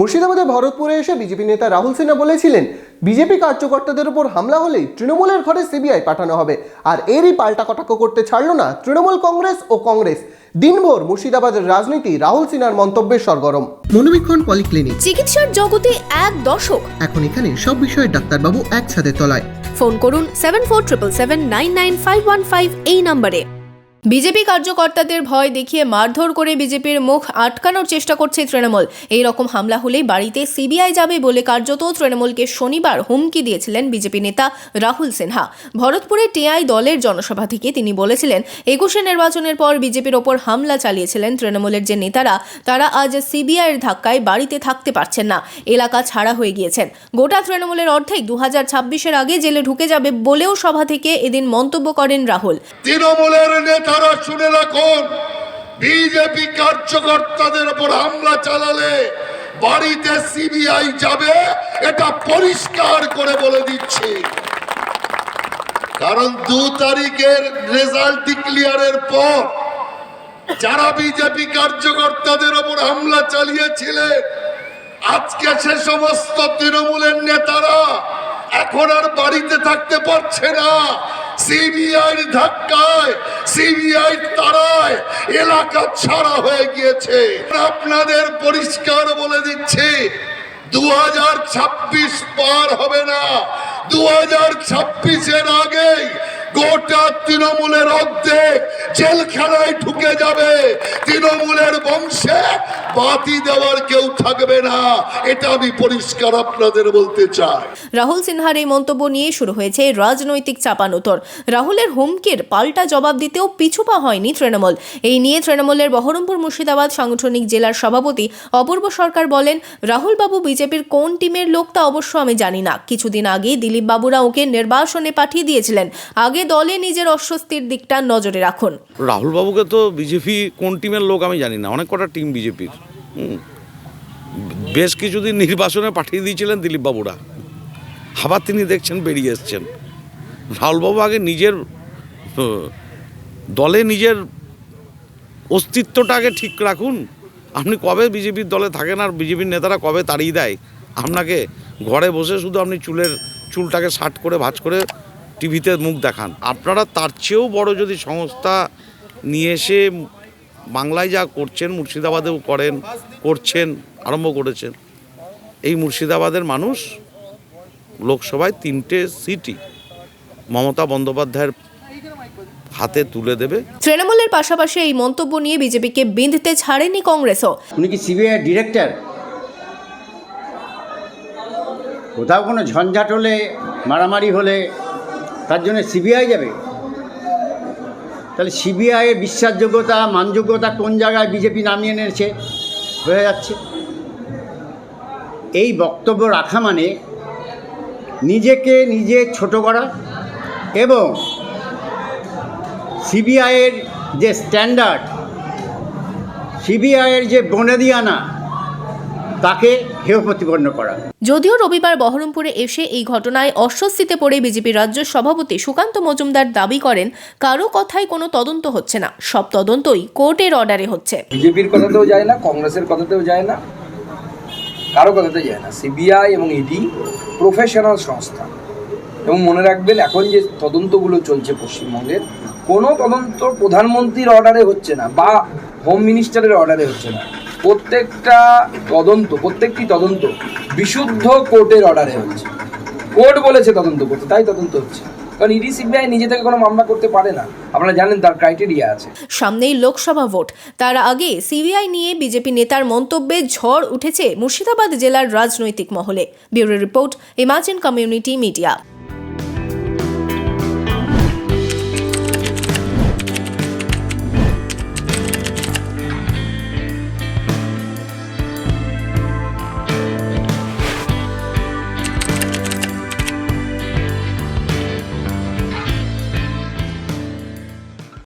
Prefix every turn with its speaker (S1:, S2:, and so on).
S1: মুর্শিদাবাদের ভরতপুরে এসে বিজেপি নেতা রাহুল সিনহা বলেছিলেন বিজেপি কার্যকর্তাদের উপর হামলা হলেই তৃণমূলের ঘরে সিবিআই পাঠানো হবে। আর এরই পাল্টা কটাক্ষ করতে ছাড়ল না তৃণমূল কংগ্রেস ও কংগ্রেস। দিনভর মুর্শিদাবাদের রাজনীতি রাহুল সিনহার মন্তব্যের সরগরম। মনোবীক্ষণ পলিক্লিনিক।
S2: চিকিৎসার জগতে এক দশক।
S1: এখন এখানে সব বিষয়ে ডাক্তারবাবু একসাথে তলায়।
S2: ফোন করুন seven four triple seven nine nine five one five এই নম্বরে। বিজেপি কার্যকর্তাদের ভয় দেখিয়ে মারধর করে বিজেপির মুখ আটকানোর চেষ্টা করছে তৃণমূল। এই রকম হামলা হলেই বাড়িতে সিবিআই যাবে বলে কার্যত তৃণমূলকে শনিবার হুমকি দিয়েছিলেন বিজেপি নেতা রাহুল সিনহা। ভরতপুরে টিআই দলের জনসভা থেকে তিনি বলেছিলেন, একুশে নির্বাচনের পর বিজেপির ওপর হামলা চালিয়েছিলেন তৃণমূলের যে নেতারা, তারা আজ সিবিআইয়ের ধাক্কায় বাড়িতে থাকতে পারছেন না। এলাকা ছাড়া হয়ে গিয়েছেন। গোটা তৃণমূলের অর্ধেক দু হাজার আগে জেলে ঢুকে যাবে বলেও সভা থেকে এদিন মন্তব্য করেন রাহুল।
S3: তৃণমূলের নেতারা শুনে রাখুন বিজেপি কার্যকর্তাদের উপর হামলা চালালে বাড়িতে সিবিআই যাবে, এটা পরিষ্কার করে বলে দিচ্ছি। কারণ দু তারিখের রেজাল্ট ডিক্লিয়ারের পর যারা বিজেপি কার্যকর্তাদের উপর হামলা চালিয়েছিলেন আজকে সে সমস্ত তৃণমূলের নেতারা এখন আর বাড়িতে থাকতে পারছে না। সিবিআই ধাক্কায় সিবিআই তারায় এলাকা ছাড়া হয়ে গিয়েছে। আপনাদের পরিষ্কার বলে দিচ্ছি দু হাজার ছাব্বিশ পার হবে না। দু হাজার ছাব্বিশের আগেই গোটা তৃণমূলের অর্ধেক জেলখানায় ঢুকে যাবে। তৃণমূলের বংশে বাতি দেওয়ার কেউ থাকবে না। এটা আমি পরিষ্কার আপনাদের বলতে চাই।
S2: রাহুল সিনহার এই মন্তব্য নিয়ে শুরু হয়েছে রাজনৈতিক চাপানোতর। রাহুলের হুমকির পাল্টা জবাব দিতেও পিছুপা হয়নি তৃণমূল। এই নিয়ে তৃণমূলের বহরমপুর মুর্শিদাবাদ সাংগঠনিক জেলার সভাপতি অপূর্ব সরকার বলেন রাহুল বাবু বিজেপির কোন টিমের লোক তা অবশ্য আমি জানি না। কিছুদিন আগে দিলীপ বাবুরা ওকে নির্বাসনে পাঠিয়ে দিয়েছিলেন। আগে দলে নিজের অস্বস্তির দিকটা নজরে রাখুন।
S4: রাহুল বাবুকে তো বিজেপি কোন টিমের লোক আমি জানি না, অনেক কটা টিম বিজেপির। বেশ কিছুদিন নির্বাচনে পাঠিয়ে দিয়েছিলেন দিলীপ বাবুরা আবার তিনি দেখছেন বেরিয়ে এসছেন। রাহুলবাবু আগে নিজের, দলে নিজের অস্তিত্বটা আগে ঠিক রাখুন। আপনি কবে বিজেপির দলে থাকেন আর বিজেপির নেতারা কবে তাড়িয়ে দেয়? আপনাকে ঘরে বসে শুধু আপনি চুলের, চুলটাকে শার্ট করে ভাঁজ করে টিভিতে মুখ দেখান। আপনারা তার চেয়েও বড় যদি সংস্থা নিয়ে এসে বাংলায় যা করছেন মুর্শিদাবাদেও করেন করছেন আরম্ভ করেছেন এই মুর্শিদাবাদের মানুষ লোকসভায় তিনটে সিটি মমতা বন্দ্যোপাধ্যায়ের হাতে তুলে দেবে।
S2: তৃণমূলের পাশাপাশি এই মন্তব্য নিয়ে বিজেপিকে বিঁধতে ছাড়েনি কংগ্রেসও।
S5: উনি কি সিবিআই ডিরেক্টর? কোথাও কোনো ঝঞ্ঝাট হলে মারামারি হলে তার জন্য সিবিআই যাবে। তাহলে সিবিআইয়ের বিশ্বাসযোগ্যতা, মানযোগ্যতা কোন জায়গায় বিজেপি নামিয়ে এনেছে, বোঝা যাচ্ছে? এই বক্তব্য রাখা মানে নিজেকে নিজে ছোট করা এবং সিবিআইয়ের যে স্ট্যান্ডার্ড সিবিআইয়ের যে বনেদিয়ানা তাকে হেয় প্রতিপন্ন করা।
S2: যদিও রবিবার বহরমপুরে এসে এই ঘটনায় অস্বস্তিতে পড়ে বিজেপি রাজ্য সভাপতি সুকান্ত মজুমদার দাবি করেন কারও কথায় কোনো তদন্ত হচ্ছে না সব তদন্তই কোর্টের অর্ডারে হচ্ছে।
S6: বিজেপির কথাতেও যায় না কংগ্রেসের কথাতেও যায় না কারও কথাতে যায় না। সিবিআই এবং ইডি প্রফেশনাল সংস্থা। এবং মনে রাখবেন এখন যে তদন্তগুলো চলছে পশ্চিমবঙ্গের কোনো তদন্ত প্রধানমন্ত্রীর অর্ডারে হচ্ছে না বা হোম মিনিস্টারের অর্ডারে হচ্ছে না। প্রত্যেকটা তদন্ত, প্রত্যেকটি তদন্ত বিশুদ্ধ কোর্টের অর্ডারে হচ্ছে। কোর্ট বলেছে তদন্ত করতে, তাই তদন্ত হচ্ছে। কারণ ইডি, সিবিআই নিজে থেকে কোনো মামলা করতে পারে না। আপনারা জানেন তার ক্রাইটেরিয়া আছে।
S2: সামনেই লোকসভা ভোট। তার আগে সিবিআই নিয়ে বিজেপি নেতার মন্তব্যে ঝড় উঠেছে মুর্শিদাবাদ জেলার রাজনৈতিক মহলে। Bureau report, imagine community media.